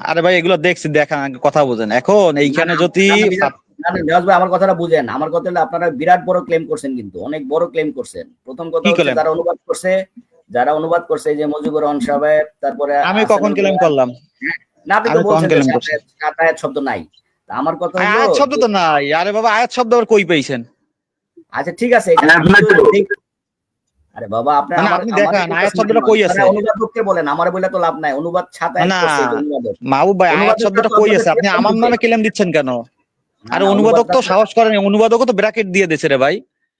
আরে ভাই এগুলো দেখছি দেখা কথা বোঝেন। এখন এইখানে যদি আমার কথাটা বুঝেন। আমার কথা হলো আপনারা বিরাট বড় ক্লেম করছেন কিন্তু অনেক বড় ক্লেম করছেন। প্রথম কথা হচ্ছে যারা অনুবাদ করছে যারা অনুবাদ করছে যে মুজিবুর রহমান সাহেব তারপরে আমি কখন ক্লেম করলাম? না আপনি তো বলছেন আয়াত শব্দ নাই। তা আমার কথা হলো আয়াত শব্দ তো নাই। আরে বাবা আয়াত শব্দ আবার কই পাইছেন আচ্ছা ঠিক আছে এটা আয়াত নাই তো। ঠিক- আরে বাবা আপনি আপনি দেখান, আয়াত শব্দটা কই আছে? অনুবাদককে বলেন আমার বলে তো লাভ নাই অনুবাদ আয়াত না। মাহবুব ভাই আয়াত শব্দটা কই আছে আপনি আমার নামে ক্লেম দিচ্ছেন কেন আরে অনুবাদক তো সাহস করেন অনুবাদকও তো ব্র্যাকেট দিয়ে দিয়েছে রে ভাই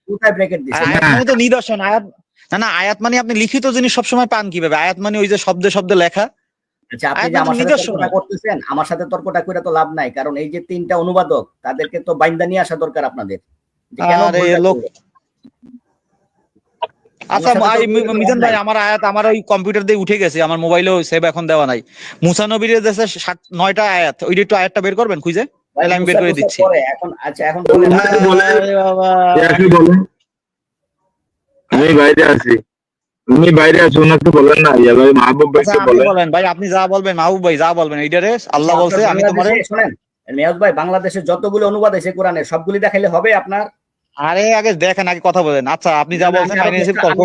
কোথায় ব্রেকেট আর দিছে আয়াত মানে তো নিদর্শন আয়াত না না আয়াত মানে আপনি লিখিত জিনিস সবসময় পান কীভাবে আয়াত মানে ওই যে শব্দে শব্দে লেখা আচ্ছা আপনি যে মানে আমার সাথে। তর্কটা করতেছেন আমার সাথে তর্কটা করে তো লাভ নাই কারণ এই যে তিনটা অনুবাদক তাদেরকে তো বাইন্দা নিয়ে আসা দরকার আপনাদের কেন লোক- করল? আচ্ছা ভাই মিজান ভাই আমার আয়াত আমার ওই কম্পিউটার দিয়ে উঠে গেছে আমার মোবাইলেও সেভ এখন দেওয়া নাই। মুসা নবীর দেশে ষাট- নয়টা আয়াত ওইটা একটু আয়াতটা বের করবেন খুঁজে? তাহলে আমি বের করে দিচ্ছি। এখন আচ্ছা এখন বলেন আমি বাইরে আছি। আমি বাইরে আছি ওনাকে বলেন না ইয়া ভাই মাহবুব আচ্ছা, ভাইকে বলেন। বলেন ভাই আপনি যা বলবেন মাহবুব ভাই যা বলবেন এইটারে আল্লাহ বলছে আমি তোমার শোনেন ভাই বাংলাদেশে যতগুলো অনুবাদ আছে কোরআনের সবগুলি দেখাইলে হবে আপনার আরে আগে দেখেন আগে কথা বলেন। আচ্ছা আপনি যা বলছেন ফাইন্যান্সিয়াল তর্ক।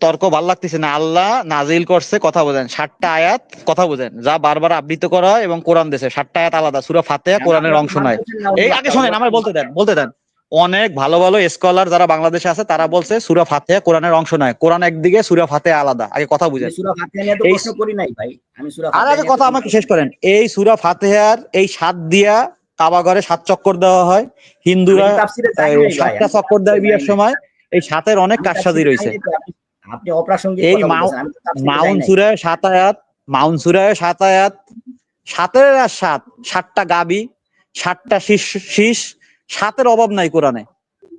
তর্ক- ভালো লাগতেছে না। আল্লাহ নাজিল করছে কথা বোঝেন। ষাটটা আয়াত কথা বোঝেন। যা বারবার আবৃত্ত করা হয় এবং কোরআন দেশে ষাটটা আয়াত আলাদা। সুরা ফাতেহা কোরআনের অংশ নয়। এই আগে শোনেন আমার বলতে দেন বলতে দেন। অনেক ভালো ভালো স্কলার যারা বাংলাদেশে আছে তারা বলছে সুরা ফাতেহা কোরআনের অংশ নয়। কোরআন একদিকে সুরা ফাতেহা আলাদা। আগে কথা বুঝেন। এই- প্রশ্ন করি নাই ভাই। আমি সূরা আর আগে কথা আমাকে শেষ করেন। এই সুরা ফাতেহার এই সাত দিয়া কাবা ঘরে সাত চক্কর দেওয়া হয়। হিন্দুরা ভাই, সাতটা চক্কর দেয় বিয়ের সময় এই সাতের অনেক কারসাজি রয়েছে এই মাউন সুরায় সাত আয়াত মাউন সুরায় সাত আয়াত সাতের আর সাত সাতটা গাবি সাতটা শীষ শীষ সাতের অভাব নাই কোরআনে।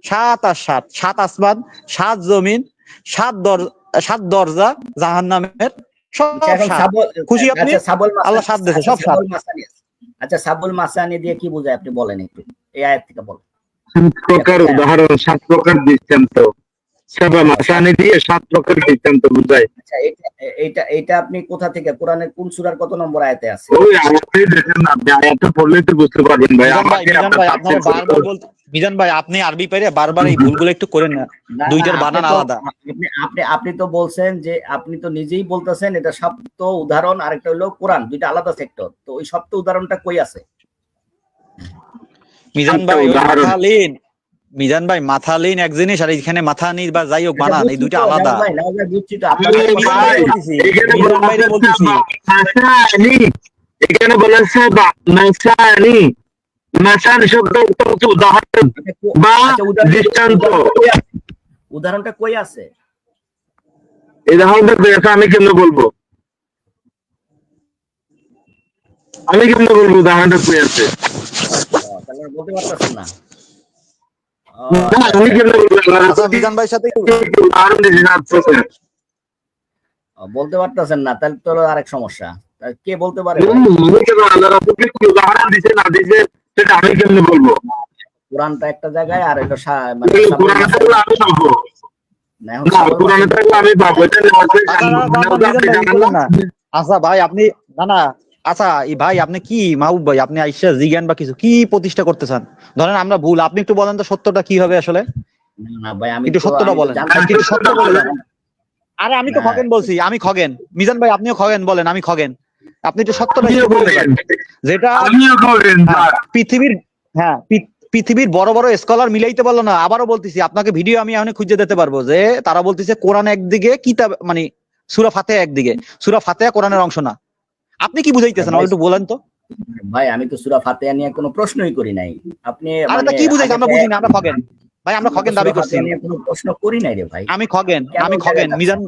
সাত আর সাত সাত আসমান সাত জমিন সাত দর সাত দরজা জাহান নামের সব আচ্ছা, খুশি আপনি? আচ্ছা, আল্লাহ সাত দিয়েছে, আচ্ছা, সব সাত। আচ্ছা সাবুল মাসানি দিয়ে কি বোঝায়? আপনি বলেন একটু। এই আয়াত থেকে বলেন। সাত প্রকার উদাহরণ সাত প্রকার দৃষ্টান্ত সাবা মাসানি দিয়ে সাত প্রকার দৃষ্টান্ত বোঝায় আচ্ছা এটা এইটা এইটা আপনি কোথা থেকে? কোরআনের কোন সূরার কত নম্বর আয়াতে আছে? ওই আয়াতে দেখেন আপনি আয়াতটা পড়লেই তো বুঝতে পারবেন ভাই। আপনারা বারবার বলতে মিজান ভাই আপনি আরবি পাইরে বারবার এই ভুলগুলো একটু করেন না। দুইটার বানান আলাদা। আপনি আপনি আপনি তো বলছেন যে আপনি তো নিজেই বলতেছেন এটা সপ্ত উদাহরণ আরেকটা হলো কোরআন দুইটা আলাদা সেক্টর তো ওই সপ্ত উদাহরণটা কই আছে? মিজান ভাই মাথা লিন মিজান ভাই মাথা লিন এক জিনিস আর এখানে মাথা নিন বা যাই হোক বানান এই দুইটা আলাদা। এখানে মিজান মাসানি শব্দ উদাহরণ আচ্ছা, বা আচ্ছা, কই আছে? উদাহরণটা কই আছে উদাহরণটা আমি কেন বলব আমি কেন বলব উদাহরণটা কই আছে বলতে পারতেছেন না আমি বলব আচ্ছা সাথে উদাহরণ বলতে পারতেছেন না তাহলে তো আরেক সমস্যা কে বলতে পারে উদাহরণ দিছে না দিছে সেটা আমি কেন বলব? কোরআনটা একটা জায়গায় আর এটা মানে এই কোরআনে থাকলে আমি পাবো। না, এখন না সাবল কোরআনে থাকলে আমি পাবো আচ্ছা, ভাই। আচ্ছা আপনি না না আচ্ছা ভাই আপনি কি মাহবুব ভাই? আপনি আইসা জিজ্ঞান বা কিছু কি প্রতিষ্ঠা করতে চান? ধরেন আমরা ভুল। আপনি একটু বলেন তো সত্যটা কি হবে আসলে? না, না ভাই আমি একটু সত্যটা বলেন। সত্য বলে আরে আমি তো খগেন বলছি আমি খগেন। মিজান ভাই আপনিও খগেন বলেন আমি খগেন। আপনি একটু সত্যটা যেটা হ্যাঁ, পৃথিবীর হ্যাঁ পৃথিবীর বড় বড় স্কলার মিলাইতে পারল না আবারও বলতেছি আপনাকে ভিডিও আমি এখন খুঁজে দিতে পারব যে তারা বলতেছে কোরআন একদিকে কিতাব মানে সুরা ফাতেহা একদিকে। সুরা ফাতেহা কোরআনের অংশ না। আপনি কি বুঝাইতেছেন একটু বলেন তো। ভাই আমি তো সুরা ফাতিহা নিয়ে কোনো প্রশ্নই করি নাই। আপনি আরে তা মানে কি বুঝাইছে? আমরা আগে- বুঝি না আমরা খগেন। ভাই আমরা খগেন দাবি করছি। কোনো প্রশ্ন করি নাই রে ভাই। আমি খগেন আমি খগেন মিজান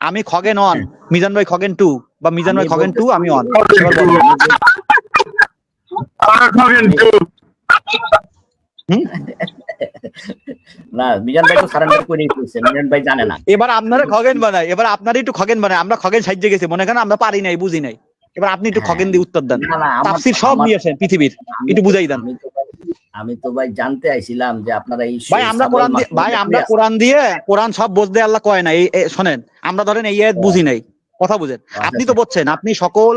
আমি খগেন অন মিজান ভাই খগেন টু বা মিজান ভাই খগেন টু আমি অন আমার করেন তো না মিজান ভাই তো সারেন্ডার করে দিয়েছে মিজান ভাই জানে না। এবার আপনারা খগেন বানায় এবার আপনারা একটু খগেন বানায় আমরা খগেন সাহায্যে গেছি মনে করেন আমরা পারি নাই বুঝি নাই। এবার আপনি একটু হ্যাঁ। খগেন দিয়ে উত্তর দেন। তাফসির সব আমার- নিয়ে আসেন পৃথিবীর একটু বুঝাই দেন। আমি তো ভাই- আমি তো ভাই জানতে আইছিলাম যে আপনারা এই ভাই আমরা কোরআন দিয়ে ভাই আমরা কোরআন দিয়ে কোরআন সব বুঝতে আল্লাহ কয় না এই শোনেন আমরা ধরেন এই বুঝি নাই। কথা বুঝেন। আপনি তো বলছেন আপনি সকল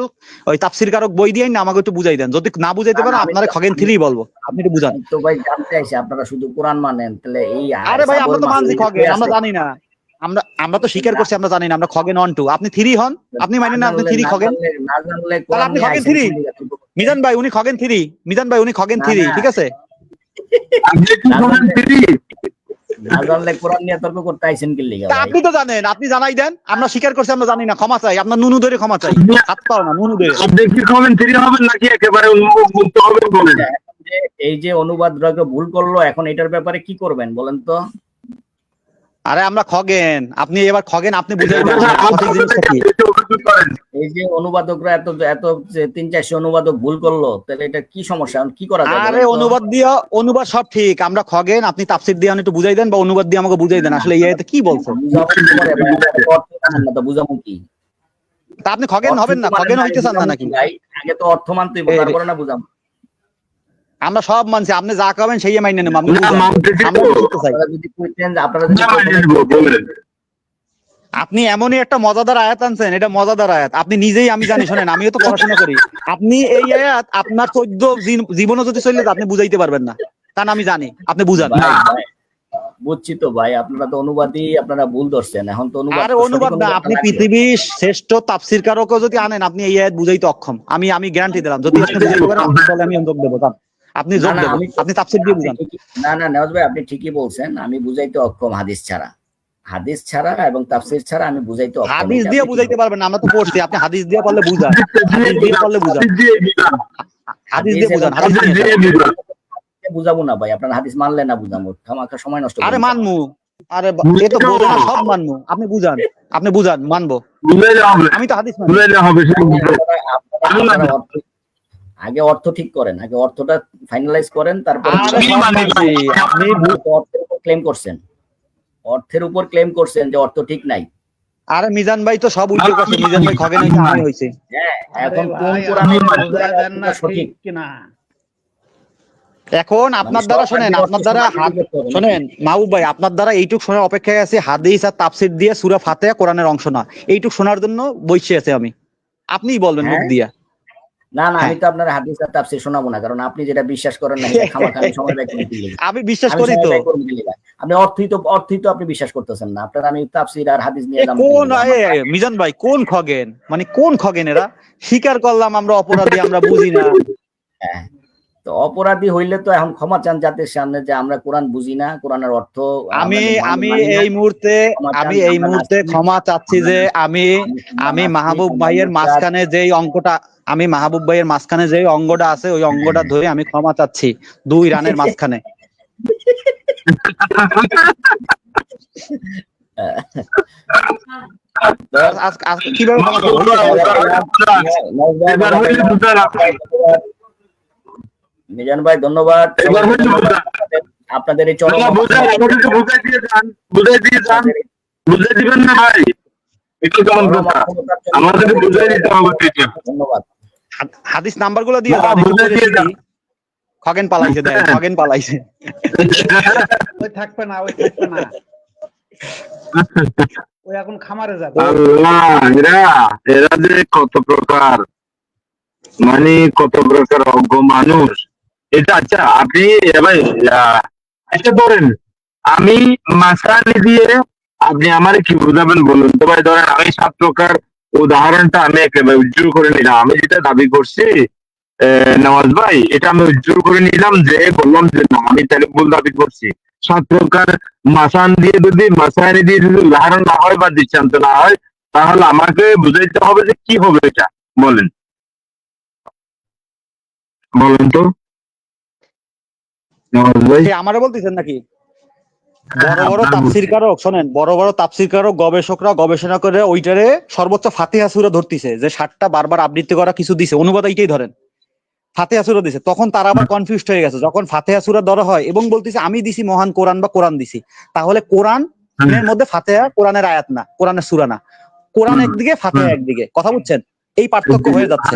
ওই তাফসির কারক বই দিয়ে না আমাকে একটু বুঝাই দেন। যদি না বুঝাইতে পারেন আপনারা খগেন থ্রি বলব। আপনি একটু বুঝান। তো ভাই জানতে চাইছি আপনারা শুধু কোরআন মানেন তাহলে এই আরে ভাই আমরা তো মানছি খগেন আমরা জানি না। আমরা আমরা তো স্বীকার করছি আমরা জানি না আমরা খগেন অন টু আপনি থ্রি হন? আপনি মানেন না আপনি থ্রি খগেন? জানলে- না জানলে তাহলে আপনি খগেন থ্রি? মিজান ভাই উনি খগেন থ্রি মিজান ভাই উনি খগেন থ্রি ঠিক আছে? আপনি কি না বলেন জানলে- দিদি না জানলে কোরআন নিয়ে তর্ক করতে আইছেন কি লিগা আপনি তো জানেন আপনি জানাই দেন আমরা স্বীকার করছি আমরা জানি না ক্ষমা চাই আপনার নুনু ধরে ক্ষমা চাই। হাত পাও না নুনু ধরে। আপনি কি হবেন থ্রি হবেন নাকি একেবারে উন্মুখ হবেন বলেন? এই যে অনুবাদ ভুল করল এখন এটার ব্যাপারে কি করবেন বলেন তো? আরে আমরা খগেন আপনি এবার খগেন আপনি বুঝাই করেন। এই যে অনুবাদকরা এত এত যে তিন চারশো অনুবাদক ভুল করল তাহলে এটা কি সমস্যা? কি করা যায় আরে অনুবাদ দিয়ে অনুবাদ সব ঠিক। আমরা খগেন আপনি তাফসির দিয়ে একটু বুঝাই দেন বা অনুবাদ দিয়ে আমাকে বুঝাই দেন। আসলে ইয়ে কি বলছো বুঝাবো কি তো অর্থ জানেন না তো বুঝাবো। কি তা আপনি খগেন হবেন না? মানে খগেন হইতে চান না নাকি? আগে তো অর্থ মানতেই তারপরে না বুঝাবো। আমরা সব মানছি আপনি যা খাবেন সেই মাইনে নেব আমরা যদি কইতেন আপনারা যদি মানে। আপনি এমনই একটা মজাদার আয়াত আনছেন এটা মজাদার আয়াত। আপনি নিজেই আমি জানি শোনেন আমিও তো পড়াশোনা করি। আপনি এই আয়াত আপনার চোদ্দ জীবনও যদি চললে আপনি বুঝাইতে পারবেন না। তা আমি জানি। আপনি বুঝান। বুঝছি তো ভাই আপনারা তো অনুবাদই আপনারা ভুল ধরছেন। এখন তো অনুবাদ আরে অনুবাদ না আপনি। পৃথিবীর শ্রেষ্ঠ তাফসির কারকও যদি আনেন আপনি এই আয়াত বুঝাইতে অক্ষম। আমি আমি গ্যারান্টি দিলাম যদি আপনি বুঝাইতে পারেন তাহলে আমি যোগ দেবো। আপনি যোগ আপনি তাফসির দিয়ে বুঝান। না না নেওয়াজ ভাই আপনি ঠিকই বলছেন। আমি বুঝাইতে অক্ষম হাদিস ছাড়া। হাদিস ছাড়া এবং তাফসির ছাড়া আমি বুঝাইতে হাদিস দিয়ে বুঝাইতে পারবেন না আমরা তো পড়ছি আপনি হাদিস দিয়ে পারলে বুঝান। হাদিস দিয়ে পারলে বুঝান। হাদিস দিয়ে বুঝান। হাদিস দিয়ে। বলছেন। বুঝাবো। না ভাই আপনার হাদিস মানলে না বুঝাবো। খামাখা সময় নষ্ট আরে মানমু আরে এ তো বোঝে না সব মানমু। আপনি বুঝান আপনি বুঝান মানবো। আমি তো হাদিস মানি। বুঝাইলে হবে আগে অর্থ ঠিক করেন আগে অর্থটা ফাইনালাইজ করেন তারপর আমি মানি আপনি ক্লেম করছেন। অর্থের উপর ক্লেম করছেন যে অর্থ ঠিক নাই। আরে মিজান ভাই তো সব উল্টো করছে মিজান ভাই খগেন হইছে আমি হইছে হ্যাঁ এখন কোন কোরআনে দেন না সঠিক কিনা। এখন আপনার দ্বারা শোনেন আপনার দ্বারা হাত- শোনেন মাহবুব ভাই আপনার দ্বারা এইটুক শোনার অপেক্ষায় আছে হাদিস আর তাফসির দিয়ে সুরা ফাতেহা কোরআনের অংশ না। এইটুক শোনার জন্য বসে আছে আমি। আপনিই বলবেন মুখ হ্যাঁ? দিয়া। না না আমি হ্যাঁ। তো আপনার হাদিস আর তাফসীর শোনাবো না কারণ আপনি যেটা বিশ্বাস করেন না খামাখানি সময় ব্যয় করতে আমি বিশ্বাস করি তো? আপনি অর্থই তো অর্থই তো আপনি বিশ্বাস করতেছেন না। আপনার আমি তাফসীর আর হাদিস নিয়ে এলাম। কোন মিজান ভাই কোন খগেন? মানে কোন খগেন এরা? স্বীকার করলাম আমরা অপরাধী আমরা বুঝি না। হ্যাঁ। তো অপরাধী হইলে তো এখন ক্ষমা চান জাতির সামনে যে আমরা কোরআন বুঝি না কোরআনের অর্থ আমি আমি এই মুহূর্তে ক্ষমা আমি এই মুহূর্তে ক্ষমা চাচ্ছি যে আমি আমি মাহবুব ভাইয়ের মাঝখানে যেই অঙ্কটা আমি মাহবুব ভাইয়ের মাঝখানে যে অঙ্গটা আছে ওই অঙ্গটা ধরে আমি ক্ষমা চাচ্ছি দুই রানের মাঝখানে। কীভাবে ক্ষমা চাবো? এবার হইলে বুঝান আপনি। মিজান ভাই ধন্যবাদ। আপনাদের এই চরম বুঝাই দিয়ে যান। বুঝাই দিয়ে যান। বুঝাই দিবেন না ভাই? বুঝাই দিতে হবে ধন্যবাদ। হাদিস নাম্বারগুলো দিয়ে। খগেন পালাইছে দেখ খগেন পালাইছে। ওই থাকবে না ওই থাকবে না। ওই এখন খামারে যাবে। আল্লাহ এরা এরা যে কত প্রকার মানে কত প্রকার অজ্ঞ মানুষ। এটা আচ্ছা আপনি আহ, ধরেন আমি মাসানি দিয়ে আপনি আমার কি বুঝাবেন বলুন? তো ভাই ধরেন আমি সাত প্রকার উদাহরণটা আমি একেবারে উজ্জ্বল করে নিলাম। আমি যেটা দাবি করছি নওয়াজ ভাই এটা আমি উজ্জ্বল করে নিলাম যে বললাম যে না আমি তাহলে ভুল দাবি করছি। সাত প্রকার মাসান দিয়ে যদি মাসানি দিয়ে যদি উদাহরণ না হয় বা দৃষ্টান্ত না হয় তাহলে আমাকে বুঝাইতে হবে যে কি হবে এটা। বলেন। বলেন তো। আমারে বলতেছেন নাকি? হ্যাঁ, বড় বড় তাফসির কারক শোনেন বড় বড় তাফসির কারক গবেষকরা গবেষণা করে ওইটারে সর্বোচ্চ ফাতিহা সুরা ধরতিছে যে ষাটটা বারবার আবৃত্তি করা কিছু দিছে অনুবাদ এইটাই ধরেন। ফাতেহা সুরা দিছে। তখন তারা আবার কনফিউজড হয়ে গেছে যখন ফাতেহা সুরা ধরা হয় এবং বলতেছে আমি দিছি মহান কোরআন বা কোরআন দিছি। তাহলে কোরআন এর মধ্যে ফাতেহা কোরআনের আয়াত না কোরআনের সুরা না। কোরআন একদিকে ফাতেহা একদিকে। কথা বুঝছেন? এই পার্থক্য হয়ে। যাচ্ছে।